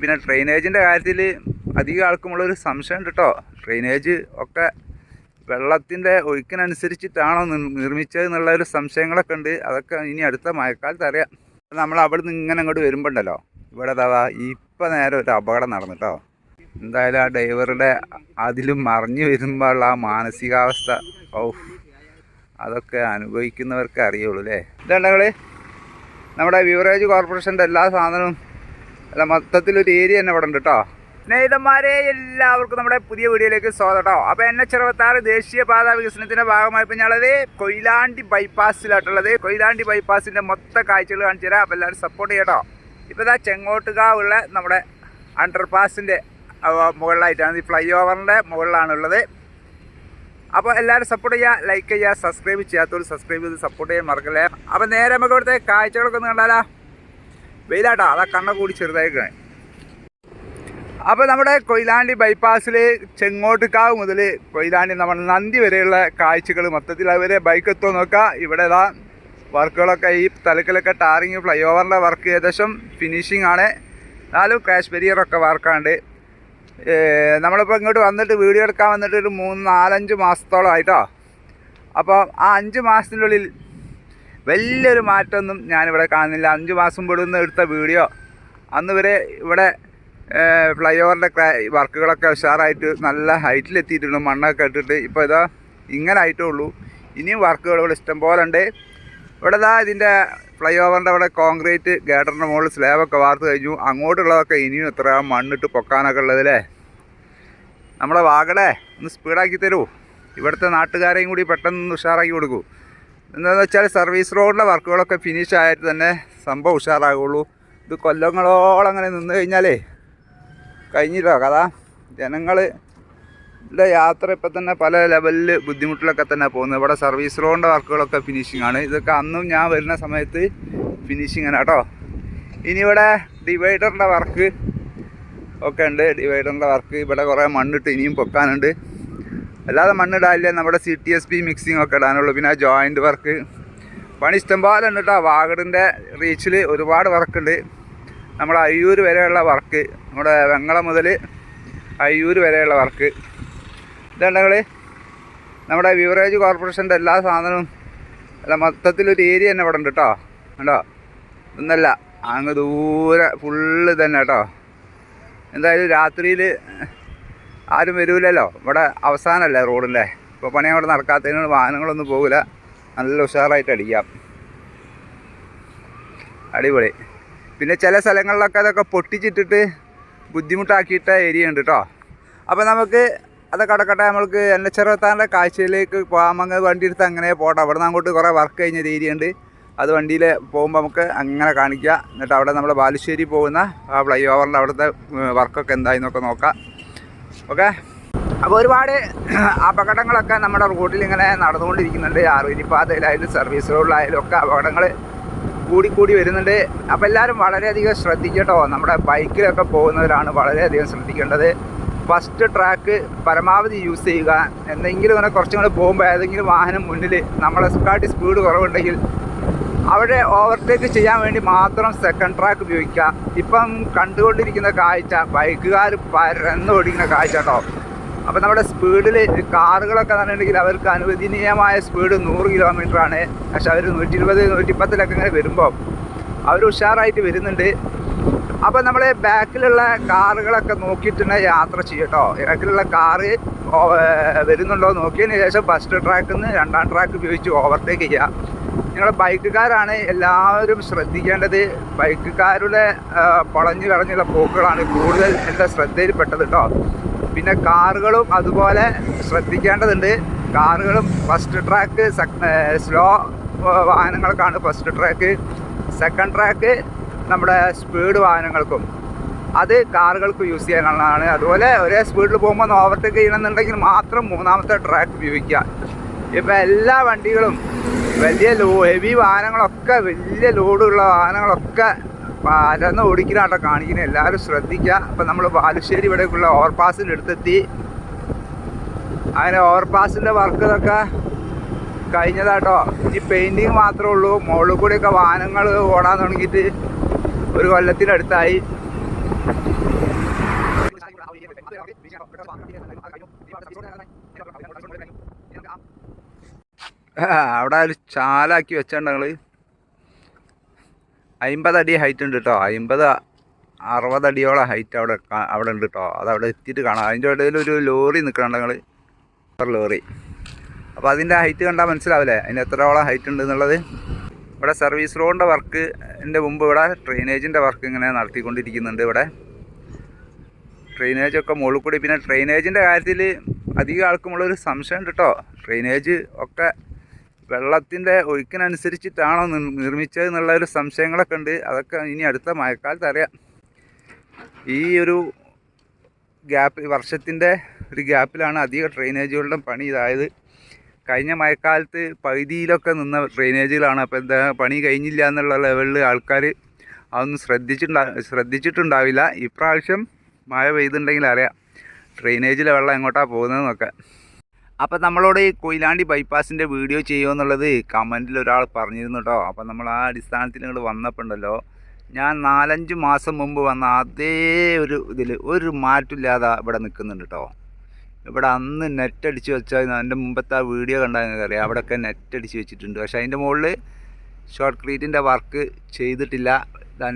പിന്നെ ഡ്രെയിനേജിന്റെ കാര്യത്തിൽ അധികം ആൾക്കുമുള്ളൊരു സംശയം കേട്ടോ ഡ്രെയിനേജ് ഒക്കെ വെള്ളത്തിന്റെ ഒഴുക്കിനനുസരിച്ചിട്ടാണോ നിർ- നിർമ്മിച്ചത് എന്നുള്ള ഒരു സംശയങ്ങളൊക്കെ ഉണ്ട്. അതൊക്കെ ഇനി അടുത്ത മഴക്കാലത്ത് അറിയാം. നമ്മൾ അവിടെ നിന്ന് ഇങ്ങനെ അങ്ങോട്ട് വരുമ്പോണ്ടല്ലോ. ഇവിടെ തവാ ഇപ്പം നേരെ ഒരു അപകടം നടന്നു കേട്ടോ എന്തായാലും ആ ഡ്രൈവറുടെ അതിലും മറിഞ്ഞു വരുമ്പോഴുള്ള ആ മാനസികാവസ്ഥ ഓ അതൊക്കെ അനുഭവിക്കുന്നവർക്ക് അറിയുള്ളൂ അല്ലേ ഇതുണ്ടെങ്കിൽ നമ്മുടെ ബിവറേജ് കോർപ്പറേഷന്റെ എല്ലാ സാധനവും അല്ല മൊത്തത്തിലൊരു ഏരിയ തന്നെ ഇവിടെ ഉണ്ട് കേട്ടോ സ്നേഹിതന്മാരെ എല്ലാവർക്കും നമ്മുടെ പുതിയ വീഡിയോയിലേക്ക് സ്വാഗതം കേട്ടോ അപ്പോൾ എൻ എച്ച് അറുപത്താറ് ദേശീയപാത വികസനത്തിന്റെ ഭാഗമായി ഇപ്പോൾ ഞങ്ങളത് കൊയിലാണ്ടി ബൈപ്പാസിലായിട്ടുള്ളത്. കൊയിലാണ്ടി ബൈപ്പാസിന്റെ മൊത്ത കാഴ്ചകൾ കാണിച്ചു തരാം. അപ്പോൾ എല്ലാവരും സപ്പോർട്ട് ചെയ്യട്ടോ ഇപ്പോൾ ഇതാ ചെങ്ങോട്ടുകാവുള്ള നമ്മുടെ അണ്ടർപാസിന്റെ മുകളിലായിട്ടാണ്. ഈ ഫ്ലൈ ഓവറിന്റെ മുകളിലാണുള്ളത്. അപ്പോൾ എല്ലാവരും സപ്പോർട്ട് ചെയ്യുക ലൈക്ക് ചെയ്യുക സബ്സ്ക്രൈബ് ചെയ്യാത്തവർ സബ്സ്ക്രൈബ് ചെയ്ത് സപ്പോർട്ട് ചെയ്യാൻ മറക്കല്ലേ. അപ്പോൾ നേരെ നമുക്ക് ഇവിടുത്തെ കാഴ്ചകളൊക്കെ ഒന്ന് കണ്ടാലോ. വെയിലാട്ടോ അതാ കണ്ണ കൂടി ചെറുതായിക്കണേ. അപ്പോൾ നമ്മുടെ കൊയിലാണ്ടി ബൈപ്പാസിൽ ചെങ്ങോട്ടുകാവ് മുതൽ കൊയിലാണ്ടി നമ്മുടെ നന്ദി വരെയുള്ള കാഴ്ചകൾ മൊത്തത്തിൽ അവരെ ബൈക്ക് എത്തുമോ നോക്കുക ഇവിടെ ഇതാ വർക്കുകളൊക്കെ ഈ തലക്കിലൊക്കെ ടാറിങ് ഫ്ലൈ ഓവറിന്റെ വർക്ക് ഏകദേശം ഫിനിഷിംഗ് ആണ്. നാലും ക്രാഷ് ബെരിയറൊക്കെ വർക്കാണ്ട്. നമ്മളിപ്പോൾ ഇങ്ങോട്ട് വന്നിട്ട് വീഡിയോ എടുക്കാൻ വന്നിട്ട് ഒരു മൂന്ന് നാലഞ്ച് മാസത്തോളം ആയിട്ടോ അപ്പോൾ ആ അഞ്ച് മാസത്തിനുള്ളിൽ വലിയൊരു മാറ്റമൊന്നും ഞാനിവിടെ കാണുന്നില്ല. അഞ്ച് മാസം മുമ്പ് എടുത്ത വീഡിയോ. അന്ന് വരെ ഇവിടെ ഫ്ലൈ ഓവറിന്റെ വർക്കുകളൊക്കെ ഉഷാറായിട്ട് നല്ല ഹൈറ്റിലെത്തിയിട്ടുണ്ട്. മണ്ണൊക്കെ ഇട്ടിട്ട് ഇപ്പോൾ ഇതാ ഇങ്ങനെ ആയിട്ടേ ഉള്ളൂ. ഇനിയും വർക്കുകൾ ഇവിടെ ഇഷ്ടം പോലെ ഉണ്ട്. ഇവിടെ ഇതാ ഇതിന്റെ ഫ്ലൈ ഓവറിന്റെ അവിടെ കോൺക്രീറ്റ് ഗേറ്ററിന്റെ മുകളിൽ സ്ലാബൊക്കെ വാർത്ത് കഴിഞ്ഞു. അങ്ങോട്ടുള്ളതൊക്കെ ഇനിയും എത്ര മണ്ണിട്ട് പൊക്കാനൊക്കെ ഉള്ളതല്ലേ നമ്മളെ വാഗടേ ഒന്ന് സ്പീഡാക്കി തരൂ. ഇവിടുത്തെ നാട്ടുകാരെയും കൂടി പെട്ടെന്ന് ഉഷാറാക്കി കൊടുക്കൂ. എന്താണെന്ന് വെച്ചാൽ സർവീസ് റോഡിലെ വർക്കുകളൊക്കെ ഫിനിഷ് ആയിട്ട് തന്നെ സംഭവം ഉഷാറാകുള്ളൂ. ഇത് കൊല്ലങ്ങളോളം അങ്ങനെ നിന്ന് കഴിഞ്ഞാലേ കഴിഞ്ഞിട്ടോ കഥ. ജനങ്ങൾ ഇവിടെ യാത്ര ഇപ്പം തന്നെ പല ലെവലിൽ ബുദ്ധിമുട്ടിലൊക്കെ തന്നെ പോകുന്നത് ഇവിടെ സർവീസ് റോഡിന്റെ വർക്കുകളൊക്കെ ഫിനിഷിംഗ് ആണ്. ഇതൊക്കെ അന്നും ഞാൻ വരുന്ന സമയത്ത് ഫിനിഷിംഗ് ആണ് കേട്ടോ. ഇനി ഇവിടെ ഡിവൈഡറിന്റെ വർക്ക് ഒക്കെ ഉണ്ട്. ഡിവൈഡറിന്റെ വർക്ക് ഇവിടെ കുറേ മണ്ണിട്ട് ഇനിയും പൊക്കാനുണ്ട്. അല്ലാതെ മണ്ണിടാനില്ല നമ്മുടെ C T S P mixing ഒക്കെ ഇടാനുള്ളൂ പിന്നെ ജോയിന്റ് വർക്ക് പണി ഇഷ്ടംപോലെ ഉണ്ട് കേട്ടോ വാഗഡിന്റെ റീച്ചിൽ ഒരുപാട് വർക്കുണ്ട് നമ്മുടെ അയ്യൂർ വരെയുള്ള വർക്ക് നമ്മുടെ വെങ്ങള മുതൽ അയ്യൂർ വരെയുള്ള വർക്ക് ഇതുണ്ടെങ്കിൽ നമ്മുടെ ബിവറേജ് കോർപ്പറേഷന്റെ എല്ലാ സാധനവും അല്ല മൊത്തത്തിലൊരു ഏരിയ തന്നെ ഇവിടെ ഉണ്ട് കേട്ടോ കണ്ടോ? ഒന്നല്ല അങ്ങ് ദൂരെ ഫുള്ള് തന്നെ കേട്ടോ എന്തായാലും രാത്രിയിൽ ആരും വരൂലല്ലോ. ഇവിടെ അവസാനമല്ലേ റോഡിന്റെ. ഇപ്പോൾ പണി അവിടെ നടക്കാത്തതിനോട് വാഹനങ്ങളൊന്നും പോകില്ല നല്ല ഉഷാറായിട്ട് അടിക്കാം. അടിപൊളി. പിന്നെ ചില സ്ഥലങ്ങളിലൊക്കെ അതൊക്കെ പൊട്ടിച്ചിട്ടിട്ട് ബുദ്ധിമുട്ടാക്കിയിട്ട ഏരിയ ഉണ്ട് കേട്ടോ അപ്പോൾ നമുക്ക് അതൊക്കെ അടക്കട്ടെ നമ്മൾക്ക് എൻ എച്ച് അറുപത്താറിന്റെ കാഴ്ചയിലേക്ക് പോകാമെങ്കിൽ വണ്ടി എടുത്ത് അങ്ങനെ പോട്ടെ അവിടെ നിന്ന് അങ്ങോട്ട് കുറേ വർക്ക് കഴിഞ്ഞൊരു ഏരിയ ഉണ്ട്. അത് വണ്ടിയിൽ പോകുമ്പോൾ നമുക്ക് അങ്ങനെ കാണിക്കുക എന്നിട്ട് അവിടെ നമ്മൾ ബാലുശ്ശേരി പോകുന്ന ആ ഫ്ലൈ ഓവറിന്റെ അവിടുത്തെ വർക്കൊക്കെ എന്തായെന്നൊക്കെ നോക്കാം. ഓക്കെ? അപ്പോൾ ഒരുപാട് അപകടങ്ങളൊക്കെ നമ്മുടെ റോഡിൽ ഇങ്ങനെ നടന്നുകൊണ്ടിരിക്കുന്നുണ്ട്. ആറുവരിപ്പാതയിലായാലും സർവീസ് റോഡിലായാലും ഒക്കെ അപകടങ്ങൾ കൂടിക്കൂടി വരുന്നുണ്ട്. അപ്പോൾ എല്ലാവരും വളരെയധികം ശ്രദ്ധിക്കട്ടോ. നമ്മുടെ ബൈക്കിലൊക്കെ പോകുന്നവരാണ് വളരെയധികം ശ്രദ്ധിക്കേണ്ടത്. ഫസ്റ്റ് ട്രാക്ക് പരമാവധി യൂസ് ചെയ്യുക. എന്തെങ്കിലും ഇങ്ങനെ കുറച്ചും കൂടെ പോകുമ്പോൾ ഏതെങ്കിലും വാഹനം മുന്നിൽ നമ്മളെ കാട്ടി സ്പീഡ് കുറവുണ്ടെങ്കിൽ അവിടെ ഓവർടേക്ക് ചെയ്യാൻ വേണ്ടി മാത്രം സെക്കൻഡ് ട്രാക്ക് ഉപയോഗിക്കുക. ഇപ്പം കണ്ടുകൊണ്ടിരിക്കുന്ന കാഴ്ച ബൈക്കുകാർ പരന്ന് ഓടിക്കുന്ന കാഴ്ച കേട്ടോ. അപ്പോൾ നമ്മുടെ സ്പീഡിൽ കാറുകളൊക്കെ പറഞ്ഞിട്ടുണ്ടെങ്കിൽ അവർക്ക് അനുവദനീയമായ സ്പീഡ് നൂറ് കിലോമീറ്റർ ആണ്. പക്ഷെ അവർ നൂറ്റി ഇരുപത് നൂറ്റിപ്പത്തിലൊക്കെ ഇങ്ങനെ വരുമ്പോൾ അവർ ഉഷാറായിട്ട് വരുന്നുണ്ട്. അപ്പോൾ നമ്മൾ ബാക്കിലുള്ള കാറുകളൊക്കെ നോക്കിയിട്ട് തന്നെ യാത്ര ചെയ്യട്ടോ ബാക്കിലുള്ള കാറ് വരുന്നുണ്ടോ നോക്കിയതിന് ശേഷം ഫസ്റ്റ് ട്രാക്കിൽ നിന്ന് രണ്ടാം ട്രാക്ക് ഉപയോഗിച്ച് ഓവർടേക്ക് ചെയ്യുക നിങ്ങൾ ബൈക്കുകാരാണ്. എല്ലാവരും ശ്രദ്ധിക്കേണ്ടത് ബൈക്കുകാരുടെ ആ, പൊളഞ്ഞു കളഞ്ഞുള്ള പോക്കുകളാണ് കൂടുതൽ എന്റെ ശ്രദ്ധയിൽപ്പെട്ടത് കേട്ടോ പിന്നെ കാറുകളും അതുപോലെ ശ്രദ്ധിക്കേണ്ടതുണ്ട്. കാറുകളും ഫസ്റ്റ് ട്രാക്ക് സ്ലോ വാഹനങ്ങൾക്കാണ് ഫസ്റ്റ് ട്രാക്ക്. സെക്കൻഡ് ട്രാക്ക് നമ്മുടെ സ്പീഡ് വാഹനങ്ങൾക്കും. അത് കാറുകൾക്ക് യൂസ് ചെയ്യാനുള്ളതാണ്. അതുപോലെ ഒരേ സ്പീഡിൽ പോകുമ്പോൾ ഒന്ന് ഓവർടേക്ക് ചെയ്യണമെന്നുണ്ടെങ്കിൽ മാത്രം മൂന്നാമത്തെ ട്രാക്ക് ഉപയോഗിക്കുക. ഇപ്പം എല്ലാ വണ്ടികളും വലിയ ലോ ഹെവി വാഹനങ്ങളൊക്കെ വലിയ ലോഡുള്ള വാഹനങ്ങളൊക്കെ പരന്ന് ഓടിക്കലാട്ടോ കാണിക്കുന്നത് എല്ലാവരും ശ്രദ്ധിക്കുക അപ്പം നമ്മൾ ബാലുശ്ശേരി ഇവിടേക്കുള്ള ഓവർപാസിന്റെ അടുത്തെത്തി അങ്ങനെ ഓവർപാസിന്റെ വർക്ക് ഇതൊക്കെ കഴിഞ്ഞതാട്ടോ. ഈ പെയിന്റിങ് മാത്രമേ ഉള്ളൂ. മുകളിൽ കൂടിയൊക്കെ വാഹനങ്ങൾ ഓടാൻ തുടങ്ങിയിട്ട് ഒരു കൊല്ലത്തിനടുത്തായി. ആ, അവിടെ ഒരു ചാലാക്കി വെച്ചാണ്ട് ഞങ്ങൾ അടി ഹൈറ്റ് ഉണ്ട് കേട്ടോ അമ്പത് അറുപതടിയോളം ഹൈറ്റ് അവിടെ അവിടെ ഉണ്ട് കേട്ടോ അത് അവിടെ എത്തിയിട്ട് കാണാം. അതിന്റെ ഇടയിൽ ഒരു ലോറി നിൽക്കണം ഞങ്ങൾ ലോറി. അപ്പോൾ അതിന്റെ ഹൈറ്റ് കണ്ടാൽ മനസ്സിലാവില്ലേ? അതിന് എത്രയോളം ഹൈറ്റ് ഉണ്ട് എന്നുള്ളത്? ഇവിടെ സർവീസ് റോഡിന്റെ വർക്ക് എന്റെ മുമ്പ് ഇവിടെ ഡ്രെയിനേജിന്റെ വർക്ക് ഇങ്ങനെ നടത്തിക്കൊണ്ടിരിക്കുന്നുണ്ട് ഇവിടെ. ഡ്രെയിനേജൊക്കെ മുകളിൽ കൂടി. പിന്നെ ഡ്രെയിനേജിന്റെ കാര്യത്തിൽ അധികം ആൾക്കുമുള്ളൊരു സംശയം ഉണ്ട് കേട്ടോ ഡ്രെയിനേജ് ഒക്കെ വെള്ളത്തിന്റെ ഒഴുക്കിനനുസരിച്ചിട്ടാണോ നിർ- നിർമ്മിച്ചത് എന്നുള്ള ഒരു സംശയങ്ങളൊക്കെ ഉണ്ട്. അതൊക്കെ ഇനി അടുത്ത മഴക്കാലത്ത് അറിയാം. ഈ ഒരു ഗ്യാപ്പ് വർഷത്തിന്റെ ഒരു ഗ്യാപ്പിലാണ് അധിക ഡ്രെയിനേജുകളുടെ പണി ഇതായത്. കഴിഞ്ഞ മഴക്കാലത്ത് പകുതിയിലൊക്കെ നിന്ന ഡ്രെയിനേജുകളാണ്. അപ്പോൾ എന്താ പണി കഴിഞ്ഞില്ല എന്നുള്ള ലെവലിൽ ആൾക്കാർ അതൊന്നും ശ്രദ്ധിച്ചിട്ടുണ്ടാ ശ്രദ്ധിച്ചിട്ടുണ്ടാവില്ല. ഇപ്രാവശ്യം മഴ പെയ്തിട്ടുണ്ടെങ്കിൽ അറിയാം. ഡ്രെയിനേജിലെ വെള്ളം എങ്ങോട്ടാണ് പോകുന്നതെന്നൊക്കെ. അപ്പോൾ നമ്മളോട് ഈ കൊയിലാണ്ടി ബൈപ്പാസിന്റെ വീഡിയോ ചെയ്യുമോ എന്നുള്ളത് കമന്റിൽ ഒരാൾ പറഞ്ഞിരുന്നു കേട്ടോ അപ്പോൾ നമ്മൾ ആ അടിസ്ഥാനത്തിൽ നിങ്ങൾ വന്നപ്പോൾ ഉണ്ടല്ലോ ഞാൻ നാലഞ്ച് മാസം മുമ്പ് വന്ന അതേ ഒരു ഇതിൽ ഒരു മാറ്റമില്ലാതെ ഇവിടെ നിൽക്കുന്നുണ്ട് കേട്ടോ ഇവിടെ അന്ന് നെറ്റ് അടിച്ച് വെച്ചാൽ എന്റെ മുമ്പത്തെ ആ വീഡിയോ കണ്ടാൽ നിങ്ങൾക്ക് അറിയാം അവിടെയൊക്കെ നെറ്റ് അടിച്ച് വെച്ചിട്ടുണ്ട്. പക്ഷേ അതിന്റെ മുകളിൽ ഷോർട്ട് ക്രീറ്റിന്റെ വർക്ക് ചെയ്തിട്ടില്ല.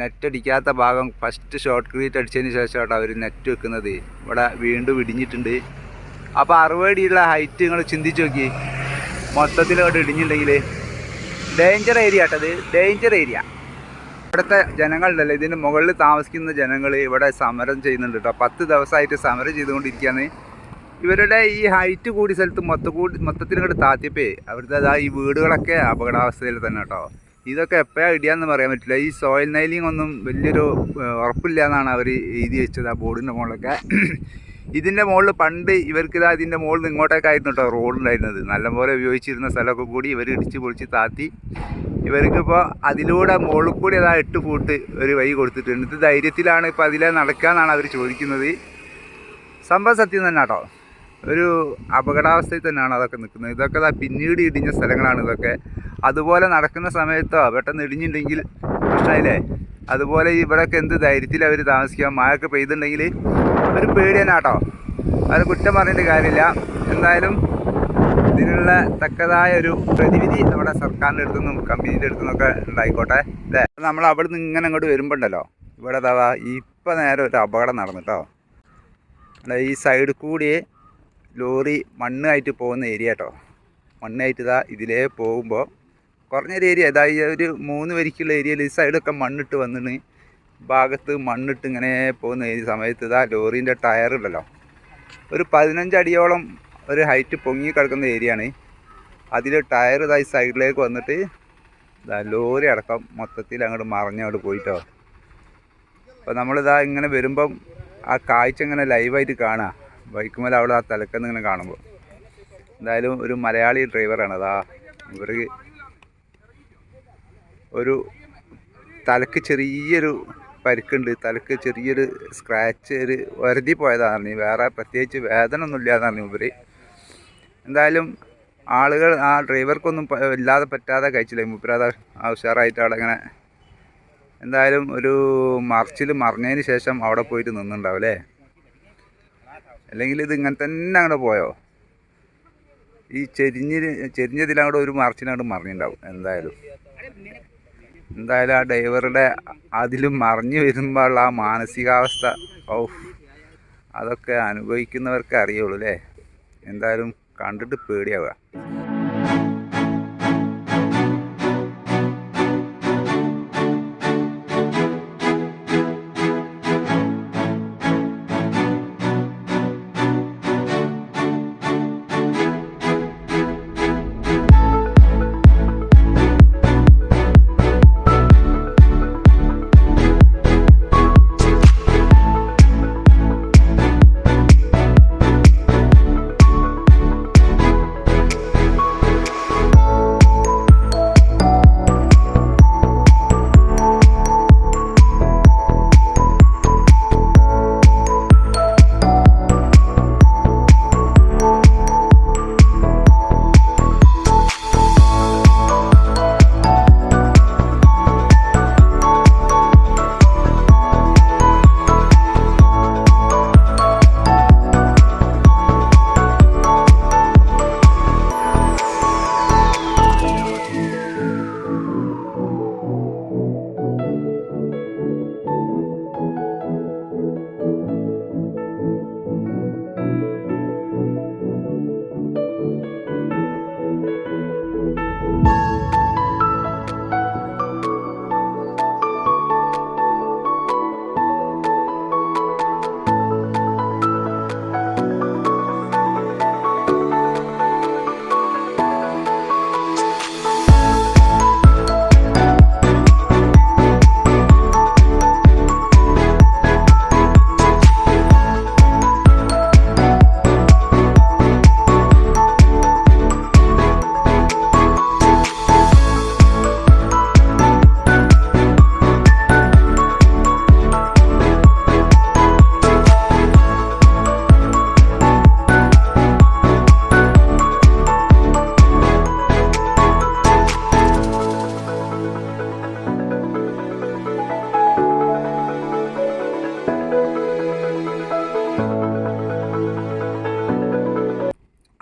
നെറ്റ് അടിക്കാത്ത ഭാഗം ഫസ്റ്റ് ഷോർട്ട് ക്രീറ്റ് അടിച്ചതിന് ശേഷമാണ് അവർ നെറ്റ് വെക്കുന്നത്. ഇവിടെ വീണ്ടും ഇടിഞ്ഞിട്ടുണ്ട്. അപ്പോൾ അറുപടിയുള്ള ഹൈറ്റ് നിങ്ങൾ ചിന്തിച്ച് നോക്കി മൊത്തത്തിൽ അവിടെ ഇടിഞ്ഞിട്ടുണ്ടെങ്കിൽ ഡേഞ്ചർ ഏരിയ കേട്ടത് ഡേഞ്ചർ ഏരിയ ഇവിടുത്തെ ജനങ്ങളുണ്ടല്ലോ ഇതിന് മുകളിൽ താമസിക്കുന്ന ജനങ്ങൾ ഇവിടെ സമരം ചെയ്യുന്നുണ്ട് കേട്ടോ പത്ത് ദിവസമായിട്ട് സമരം ചെയ്തുകൊണ്ടിരിക്കുകയാണ് ഇവരുടെ ഈ ഹൈറ്റ് കൂടി സ്ഥലത്ത് മൊത്ത കൂടി മൊത്തത്തിൽ ഇങ്ങോട്ട് താത്തിയപ്പേ അവിടുത്തെ അതാ ഈ വീടുകളൊക്കെ അപകടാവസ്ഥയിൽ തന്നെ കേട്ടോ ഇതൊക്കെ എപ്പോഴാണ് ഇടിയാന്ന് പറയാൻ പറ്റില്ല. ഈ സോയിൽ നൈലിംഗ് ഒന്നും വലിയൊരു ഉറപ്പില്ല എന്നാണ് അവർ എഴുതി വെച്ചത് ആ ബോർഡിന്റെ മുകളിലൊക്കെ. ഇതിന്റെ മുകളിൽ പണ്ട് ഇവർക്ക് ഇതാ ഇതിന്റെ മുകളിൽ ഇങ്ങോട്ടേക്കായിരുന്നു കേട്ടോ റോഡ് ഉണ്ടായിരുന്നത് നല്ലപോലെ ഉപയോഗിച്ചിരുന്ന സ്ഥലമൊക്കെ കൂടി ഇവർ ഇടിച്ച് പൊളിച്ച് താത്തി. ഇവർക്കിപ്പോൾ അതിലൂടെ മുകളിൽ കൂടി അതാ എട്ട് ഫൂട്ട് ഒരു വഴി കൊടുത്തിട്ടുണ്ട്. ഇത് ധൈര്യത്തിലാണ് ഇപ്പോൾ അതിലെ നടക്കാന്നാണ് അവർ ചോദിക്കുന്നത്. സംഭവം സത്യം തന്നെ കേട്ടോ ഒരു അപകടാവസ്ഥയിൽ തന്നെയാണ് അതൊക്കെ നിൽക്കുന്നത്. ഇതൊക്കെ പിന്നീട് ഇടിഞ്ഞ സ്ഥലങ്ങളാണ് ഇതൊക്കെ. അതുപോലെ നടക്കുന്ന സമയത്തോ പെട്ടെന്ന് ഇടിഞ്ഞിട്ടുണ്ടെങ്കിൽ പ്രശ്നമില്ലേ അതുപോലെ ഇവിടെയൊക്കെ എന്ത് ധൈര്യത്തിൽ അവർ താമസിക്കുക മഴയൊക്കെ പെയ്തിട്ടുണ്ടെങ്കിൽ ഒരു പേടി തന്നെ കേട്ടോ. അത് കുറ്റം പറഞ്ഞിട്ട് കാര്യമില്ല. എന്തായാലും ഇതിനുള്ള തക്കതായ ഒരു പ്രതിവിധി നമ്മുടെ സർക്കാരിന്റെ അടുത്തുനിന്നും കമ്പനീന്റെ അടുത്തുനിന്നൊക്കെ ഉണ്ടായിക്കോട്ടെ. അല്ലേ? നമ്മൾ അവിടെ നിന്ന് ഇങ്ങനെ അങ്ങോട്ട് വരുമ്പോണ്ടല്ലോ. ഇവിടെ അതാ ഇപ്പം നേരെ ഒരു അപകടം നടന്നു കേട്ടോ അല്ല ഈ സൈഡിൽ കൂടി ലോറി മണ്ണായിട്ട് പോകുന്ന ഏരിയ കേട്ടോ മണ്ണായിട്ട് ഇതാ ഇതിലേ പോകുമ്പോൾ കുറഞ്ഞൊരു ഏരിയ ഇതാ ഈ ഒരു മൂന്ന് വരിക്കുള്ള ഏരിയയിൽ ഈ സൈഡൊക്കെ മണ്ണിട്ട് വന്നിട്ട് ഭാഗത്ത് മണ്ണിട്ട് ഇങ്ങനെ പോകുന്ന ഈ സമയത്ത് ഇതാ ലോറീന്റെ ടയർ ഉണ്ടല്ലോ. ഒരു പതിനഞ്ചടിയോളം ഒരു ഹൈറ്റ് പൊങ്ങി കിടക്കുന്ന ഏരിയ ആണ്. അതിൽ ടയർ ഇതായി സൈഡിലേക്ക് വന്നിട്ട് ഇതാ ലോറി അടക്കം മൊത്തത്തിൽ അങ്ങോട്ട് മറഞ്ഞങ്ങോട്ട് പോയിട്ടോ. അപ്പോൾ നമ്മളിതാ ഇങ്ങനെ വരുമ്പം ആ കാഴ്ച ഇങ്ങനെ ലൈവായിട്ട് കാണാം. ബൈക്ക് മേലെ അവിടെ ആ തലക്കെന്ന് ഇങ്ങനെ കാണുമ്പോൾ എന്തായാലും ഒരു മലയാളി ഡ്രൈവറാണ് അതാ ഇവർക്ക് ഒരു തലക്ക് ചെറിയൊരു പരിക്കുണ്ട്. തലക്ക് ചെറിയൊരു സ്ക്രാച്ച് ഒരു വരുതി പോയതാണ് പറഞ്ഞു വേറെ പ്രത്യേകിച്ച് വേദന ഒന്നും ഇല്ലാന്ന് പറഞ്ഞു എന്തായാലും ആളുകൾ ആ ഡ്രൈവർക്കൊന്നും ഇല്ലാതെ പറ്റാതെ കഴിച്ചില്ല മുപ്പരാതെ ഉഷാറായിട്ട് അവിടെ അങ്ങനെ എന്തായാലും ഒരു മറിച്ചിൽ മറിഞ്ഞതിന് ശേഷം അവിടെ പോയിട്ട് നിന്നുണ്ടാവും അല്ലേ? അല്ലെങ്കിൽ ഇത് ഇങ്ങനെ തന്നെ അങ്ങോട്ട് പോയോ? ഈ ചെരിഞ്ഞ് ചെരിഞ്ഞതിലങ്ങോട്ട് ഒരു മറിച്ചിനങ്ങോട്ട് മറിഞ്ഞിട്ടുണ്ടാവും എന്തായാലും. എന്തായാലും ആ ഡ്രൈവറുടെ അതിലും മറിഞ്ഞു വരുമ്പോൾ ആ മാനസികാവസ്ഥ ഓ അതൊക്കെ അനുഭവിക്കുന്നവർക്ക് അറിയുള്ളൂ അല്ലേ? എന്തായാലും കണ്ടിട്ട് പേടിയാവുക.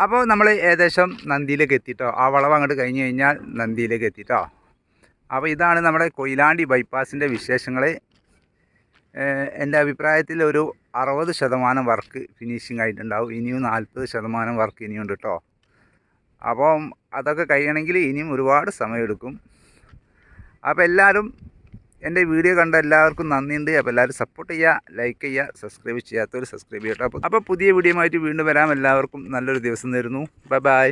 അപ്പോൾ നമ്മൾ ഏകദേശം നന്ദിയിലേക്ക് എത്തിയിട്ടോ ആ വളവ് അങ്ങോട്ട് കഴിഞ്ഞ് കഴിഞ്ഞാൽ നന്ദിയിലേക്ക് എത്തിയിട്ടോ അപ്പോൾ ഇതാണ് നമ്മുടെ കൊയിലാണ്ടി ബൈപ്പാസിന്റെ വിശേഷങ്ങൾ എന്റെ അഭിപ്രായത്തിൽ ഒരു അറുപത് ശതമാനം വർക്ക് ഫിനിഷിംഗ് ആയിട്ടുണ്ടാവും. ഇനിയും നാൽപ്പത് ശതമാനം വർക്ക് ഇനിയുണ്ട് കേട്ടോ അപ്പം അതൊക്കെ കഴിയണമെങ്കിൽ ഇനിയും ഒരുപാട് സമയമെടുക്കും. അപ്പോൾ എല്ലാവരും എന്റെ വീഡിയോ കണ്ട എല്ലാവർക്കും നന്ദിയുണ്ട്. അപ്പോൾ എല്ലാവരും സപ്പോർട്ട് ചെയ്യുക ലൈക്ക് ചെയ്യുക സബ്സ്ക്രൈബ് ചെയ്യാത്തവർ സബ്സ്ക്രൈബ് ചെയ്യട്ടോ. അപ്പോൾ പുതിയ വീഡിയോ ആയിട്ട് വീണ്ടും വരാം. എല്ലാവർക്കും നല്ലൊരു ദിവസം തരുന്നു. Bye bye